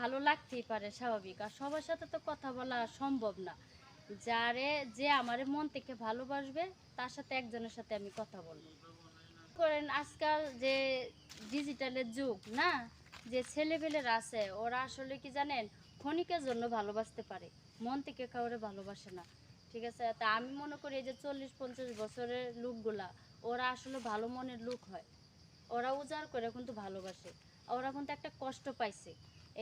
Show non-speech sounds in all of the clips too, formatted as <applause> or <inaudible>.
ভালো লাগতেই পারে, স্বাভাবিক। আর সবার সাথে তো কথা বলা সম্ভব না। যারে যে আমারে মন থেকে ভালোবাসবে, তার সাথে একজনের সাথে আমি কথা বলব। করেন আজকাল যে ডিজিটালের যুগ, না? যে ছেলেপেলেরা আছে, ওরা আসলে কি জানেন, ক্ষণিকের জন্য ভালোবাসতে পারে। মন থেকে কাউরে ভালোবাসে না। ঠিক আছে? তা আমি মনে করি এই যে চল্লিশ, পঞ্চাশ বছরের লোকগুলা, ওরা আসলে ভালো মনের লোক হয়। ওরা উজাড় করে কিন্তু ভালোবাসে। ওরা কিন্তু একটা কষ্ট পাইছে।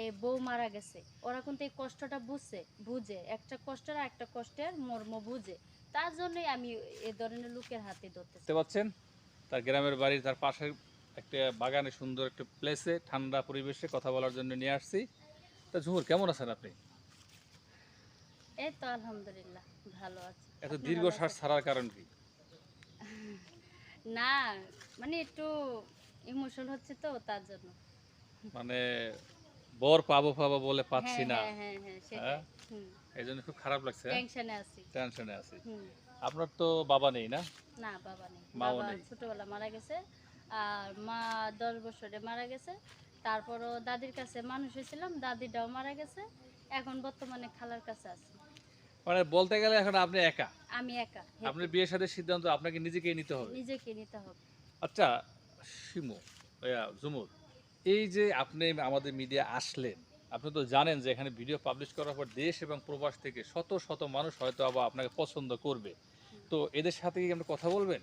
এই বউ মারা গেছে। ওরা কিন্তু এই কষ্টটা বুঝছে বুঝে। একটা কষ্টের একটা কষ্টের মর্ম বুঝে। তার জন্যই আমি এ ধরনের লোকের হাতে ধরতে দেখতে পাচ্ছেন? তার গ্রামের বাড়ি তার পাশের একটা বাগানে সুন্দর একটা প্লেসে ঠান্ডা পরিবেশে কথা বলার জন্য নিয়ে আসছি। তা ঝুমুর কেমন আছেন আপনি? এই তো আলহামদুলিল্লাহ ভালো আছে। এত দীর্ঘ শ্বাস ছাড়ার কারণ কি? না মানে একটু ইমোশন হচ্ছে তো তার জন্য। মানে বর পাবো পাবো বলে পাচ্ছি হ্যাঁ না হ্যাঁ হ্যাঁ? এই জন্য খুব খারাপ লাগছে। টেনশনে আছি। টেনশনে আছি। আপনার তো বাবা নেই না? না বাবা নেই। মাও নেই। ছোটবেলা মারা গেছে আর মা দশ বছরে মারা গেছে। তারপরও দাদির কাছে মানুষ হয়েছিলাম দাদিটাও মারা গেছে। এখন বর্তমানে খালার কাছে আছি। মানে বলতে গেলে এখন আপনি একা? আমি একা আপনার বিয়ের সাথে সিদ্ধান্ত আপনাকে নিজেকেই নিতে হবে। নিজেকে নিতে হবে। আচ্ছা শিমু জুমুর এই যে আপনি আমাদের মিডিয়া আসলেন আপনি তো জানেন যে এখানে ভিডিও পাবলিশ করার পর দেশ এবং প্রবাস থেকে শত শত মানুষ হয়তো আবার আপনাকে পছন্দ করবে। তো এদের সাথে কি আপনি কথা বলবেন?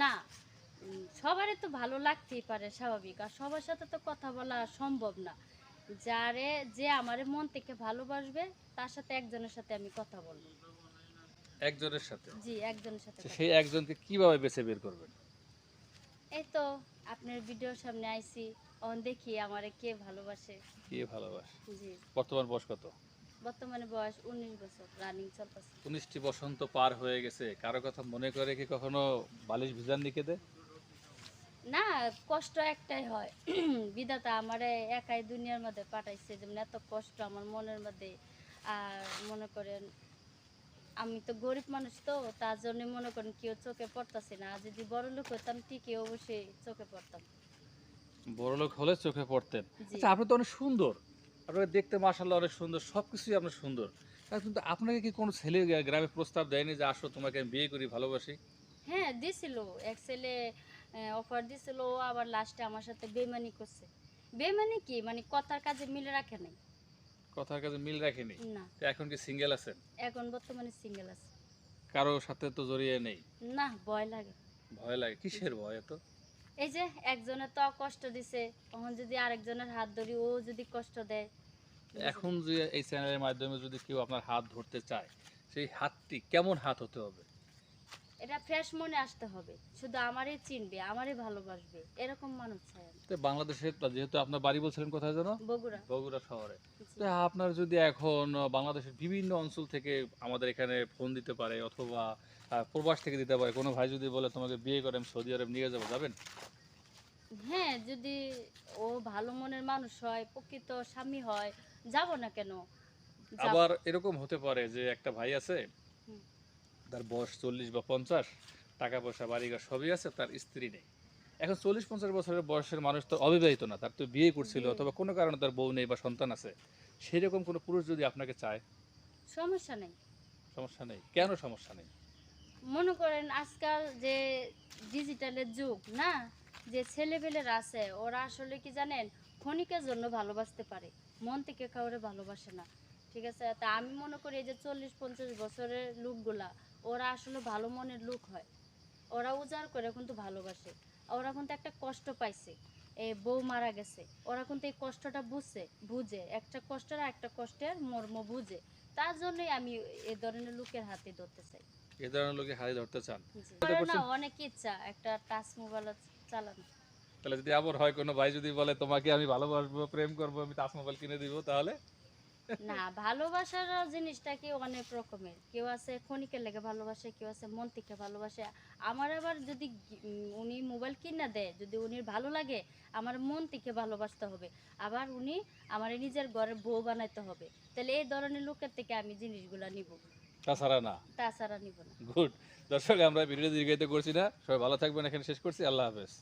না সবারই তো ভালো লাগতেই পারে স্বাভাবিক। আর সবার সাথে তো কথা বলা সম্ভব না। যারে যে আমারে মন থেকে ভালোবাসবে তার সাথে একজনের সাথে আমি কথা বলব। একজনের সাথে? জি একজনের সাথে সেই একজনকে কীভাবে বেছে বের করবেন? এই তো আপনার ভিডিওর সামনে আইছি। অন দেখি আমারে কে ভালোবাসে। কে ভালোবাসে? জি। বর্তমান বয়স কত? বর্তমানে বয়স উনিশ বছর রানিং চলতেছে। উনিশটি বসন্ত পার হয়ে গেছে। কারও কথা মনে করে কি কখনো বালিশ ভিজান নিকে দে না কষ্ট একটাই হয়। <clears throat> বিধাতা আমারে একাই দুনিয়ার মধ্যে পাঠাইছে যেমন এত কষ্ট আমার মনের মধ্যে। আর মনে করেন আমি তো গরিব মানুষ তো তার জন্য মনে করেন কেউ চোখে পড়তাছে না। আর যদি বড় লোক হতাম ঠিকই অবশ্যই চোখে পড়তাম। বড় লোক হলে চোখে পড়তেন। আচ্ছা আপনি তো অনেক সুন্দর। আপনাকে দেখতে মাসাল্লাহ অনেক সুন্দর সব কিছুই আপনার সুন্দর। কিন্তু আপনাকে কি কোনো ছেলে গ্রামে প্রস্তাব দেয়নি যে আসো তোমাকে আমি বিয়ে করি ভালোবাসি হ্যাঁ দিছিল। এক ছেলে অফার দিছিল ও আবার লাস্টে আমার সাথে বেমানি করছে। বেমানি কি? মানে কথার কাজে মিলে রাখে নাই। কথার কাছে মিল রাখেনি? না। তো এখন কি সিঙ্গেল আছেন এখন বর্তমানে সিঙ্গেল আছে। কারও সাথে তো জড়িয়ে নেই? না ভয় লাগে। ভয় লাগে? কিসের ভয় এত? এই যে একজনের তো কষ্ট দিছে তখন যদি আরেকজনের হাত ধরি ও যদি কষ্ট দেয় এখন যে এই চ্যানেলের মাধ্যমে যদি কেউ আপনার হাত ধরতে চায় সেই হাতটি কেমন হাত হতে হবে? এটা ফ্রেশ মনে আসতে হবে। শুধু আমারই চিনবে আমারই ভালোবাসবে এরকম মানুষ চাই আমি। তো বাংলাদেশে যেহেতু আপনার বাড়ি বলছিলেন কোথায় যেন? বগুড়া। বগুড়া শহরে। তো আপনার যদি এখন বাংলাদেশের বিভিন্ন অঞ্চল থেকে আমাদের এখানে ফোন দিতে পারে অথবা প্রবাস থেকে দিতে পারে কোনো ভাই যদি বলে তোমাকে বিয়ে করে আমি সৌদি আরব নিয়ে যাব যাবেন? হ্যাঁ যদি ও ভালো মনের মানুষ হয় প্রকৃত স্বামী হয় যাব না কেন? আবার এরকম হতে পারে যে একটা ভাই আছে। তার বয়স চল্লিশ বা পঞ্চাশ টাকা পয়সা বাড়িঘর সবই আছে তার স্ত্রী নেই। এখন চল্লিশ পঞ্চাশ বছরের বয়সের মানুষ তো অবিবাহিত না তার তো বিয়ে করছিল অথবা কোনো কারণে তার বউ নেই বা সন্তান আছে সেরকম কোনো পুরুষ যদি আপনাকে চায়? সমস্যা নেই। সমস্যা নেই। কেন সমস্যা নেই? মনে করেন আজকাল যে ডিজিটালের যুগ না? যে ছেলেপেলেরা আছে ওরা আসলে কি জানেন ক্ষণিকের জন্য ভালোবাসতে পারে। মন থেকে কাউরে ভালোবাসে না। ঠিক আছে? তা আমি মনে করি এই যে চল্লিশ পঞ্চাশ বছরের লোকগুলা ওরা আসলে ভালো মনের লোক হয়। ওরা উজাড় করে কিন্তু ভালোবাসে। ওরা কিন্তু একটা কষ্ট পাইছে। এই বউ মারা গেছে। ওরা কিন্তু এই কষ্টটা বুঝছে বুঝে। একটা কষ্টের একটা কষ্টের মর্ম বুঝে। তার জন্যই আমি এ ধরনের লোকের হাতে ধরতে চাই। এ ধরনের লোকে হাতে ধরতে চান। না অনেক ইচ্ছা একটা টাচ মোবাইল চালানো। তাহলে যদি আবার হয় কোনো ভাই যদি বলে তোমাকে আমি ভালোবাসবো প্রেম করব আমি তাস মোবাইল কিনে দিব তাহলে? না ভালোবাসার জিনিসটা কি অনেক রকমের। কেউ আছে ক্ষণিকের লেগে ভালোবাসে কেউ আছে মন থেকে ভালোবাসে। আমার আবার যদি উনি মোবাইল কিনা দেয় যদি উনি ভালো লাগে আমার মন থেকে ভালোবাসতে হবে। আবার উনি আমার নিজের ঘরের বউ বানাইতে হবে। তাহলে এই ধরনের লোকের থেকে আমি জিনিসগুলা নিব। তাছাড়া না? তাছাড়া নিব না। গুড। দর্শক আমরা ভিডিও দীর্ঘায়িত করছি না। সবাই ভালো থাকবেন। এখানে শেষ করছি। আল্লাহ হাফেজ।